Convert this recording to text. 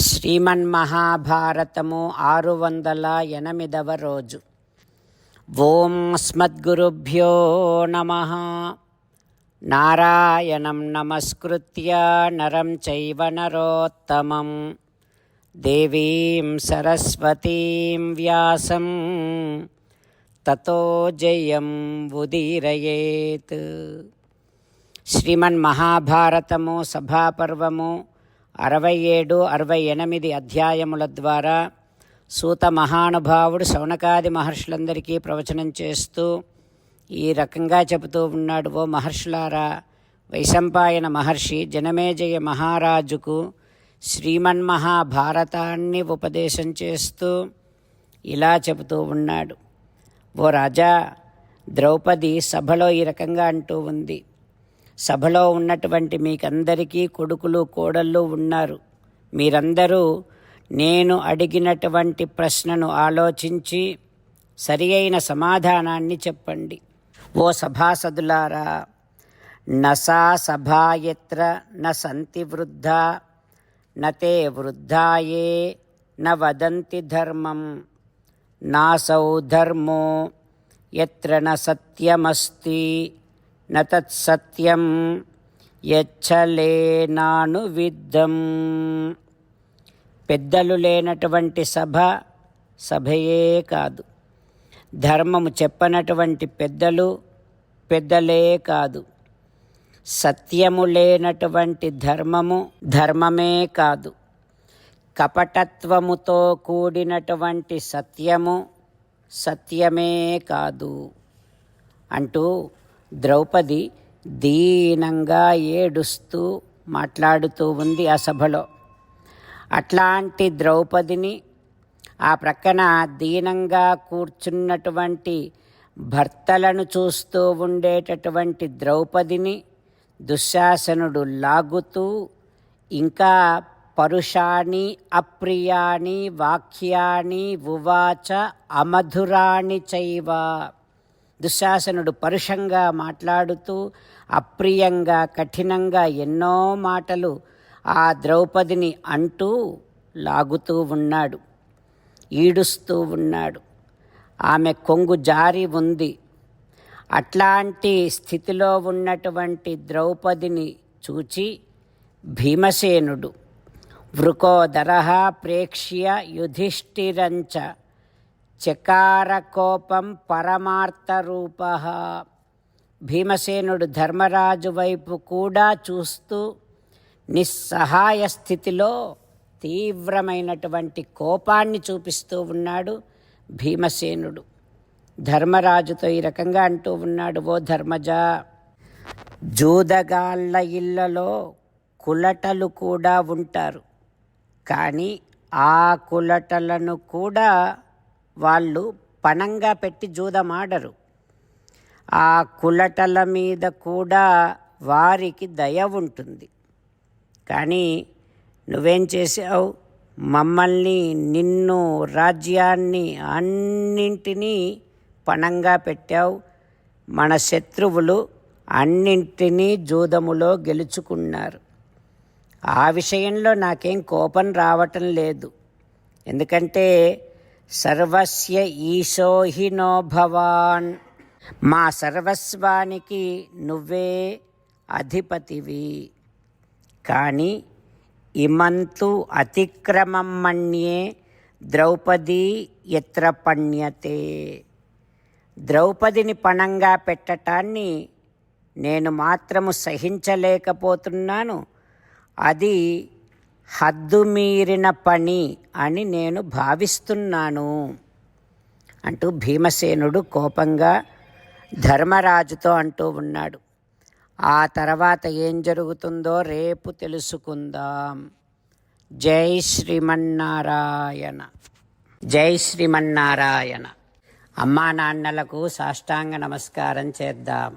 శ్రీమన్మహాభారతము ఆరు వందల ఎనిమిదవ రోజు. ఓం స్మద్గురుభ్యో నమ. నారాయణం నమస్కృత్య నరం చైవ నరోత్తమం. దేవీం సరస్వతీం వ్యాసం. తతో జయం ఉదీరయేత్. శ్రీమన్ మహాభారతము సభాపర్వము అరవై ఏడు అరవై ఎనిమిది అధ్యాయముల ద్వారా సూత మహానుభావుడు శౌనకాది మహర్షులందరికీ ప్రవచనం చేస్తూ ఈ రకంగా చెబుతూ ఉన్నాడు ఓ మహర్షులారా వైశంపాయన మహర్షి జనమేజయ మహారాజుకు శ్రీమన్మహాభారతాన్ని ఉపదేశం చేస్తూ ఇలా చెబుతూ ఉన్నాడు. ఓ రాజా ద్రౌపది సభలో ఈ రకంగా అంటూ ఉంది. సభలో ఉన్నటువంటి మీకందరికీ కొడుకులు కోడళ్ళు ఉన్నారు. మీరందరూ నేను అడిగినటువంటి ప్రశ్నను ఆలోచించి సరి అయిన సమాధానాన్ని చెప్పండి. ఓ సభాసదులారా నసా సభాయత్ర న సంతి వృద్ధా నతే వృద్ధాయే న వదంతి ధర్మం నాసౌ ధర్మో ఎత్ర న సత్యమస్తి న తత్సత్యం యచ్చలేనాను విద్ధం. పెద్దలు లేనటువంటి సభ సభయే కాదు. ధర్మము చెప్పనటువంటి పెద్దలు పెద్దలే కాదు. సత్యము లేనటువంటి ధర్మము ధర్మమే కాదు. కపటత్వముతో కూడినటువంటి సత్యము సత్యమే కాదు. అంటూ ద్రౌపది దీనంగా ఏడుస్తూ మాట్లాడుతూ ఉంది ఆ సభలో. అట్లాంటి ద్రౌపదిని ఆ ప్రక్కన దీనంగా కూర్చున్నటువంటి భర్తలను చూస్తూ ఉండేటటువంటి ద్రౌపదిని దుశ్శాసనుడు లాగుతూ ఇంకా పరుషాణి అప్రియాణి వాక్యాని ఉవాచ అమధురాణి చైవ. దుశ్శాసనుడు పరుషంగా మాట్లాడుతూ అప్రియంగా కఠినంగా ఎన్నో మాటలు ఆ ద్రౌపదిని అంటూ లాగుతూ ఉన్నాడు ఈడుస్తూ ఉన్నాడు. ఆమె కొంగు జారి ఉంది. అట్లాంటి స్థితిలో ఉన్నటువంటి ద్రౌపదిని చూచి భీమసేనుడు వృకోదర ప్రేక్ష్య యుధిష్ఠిరంచ చకారకోపం పరమార్థరూప. భీమసేనుడు ధర్మరాజు వైపు కూడా చూస్తూ నిస్సహాయ స్థితిలో తీవ్రమైనటువంటి కోపాన్ని చూపిస్తూ ఉన్నాడు భీమసేనుడు. ధర్మరాజుతో ఈ రకంగా అంటూ ఉన్నాడు ఓ ధర్మజ జూదగాళ్ళ ఇళ్ళలో కులటలు కూడా ఉంటారు. కానీ ఆ కులటలను కూడా వాళ్ళు పణంగా పెట్టి జూదమాడరు. ఆ కులటల మీద కూడా వారికి దయ ఉంటుంది. కానీ నువ్వేం చేసావు మమ్మల్ని నిన్ను రాజ్యాన్ని అన్నింటినీ పణంగా పెట్టావు. మన శత్రువులు అన్నింటినీ జూదములో గెలుచుకున్నారు. ఆ విషయంలో నాకేం కోపం రావటం లేదు. ఎందుకంటే సర్వస్య ఈశోహినో భవాన్. మా సర్వస్వానికి నువ్వే అధిపతివి. కానీ ఇమంతు అతిక్రమం మణ్యే ద్రౌపదీ ఎత్ర పణ్యతే. ద్రౌపదిని పణంగా పెట్టటాన్ని నేను మాత్రము సహించలేకపోతున్నాను. అది హద్దు మీరిన పని అని నేను భావిస్తున్నాను అంటూ భీమసేనుడు కోపంగా ధర్మరాజుతో అంటూ ఉన్నాడు. ఆ తర్వాత ఏం జరుగుతుందో రేపు తెలుసుకుందాం. జై శ్రీమన్నారాయణ. జై శ్రీమన్నారాయణ. అమ్మా నాన్నలకు సాష్టాంగ నమస్కారం చేద్దాం.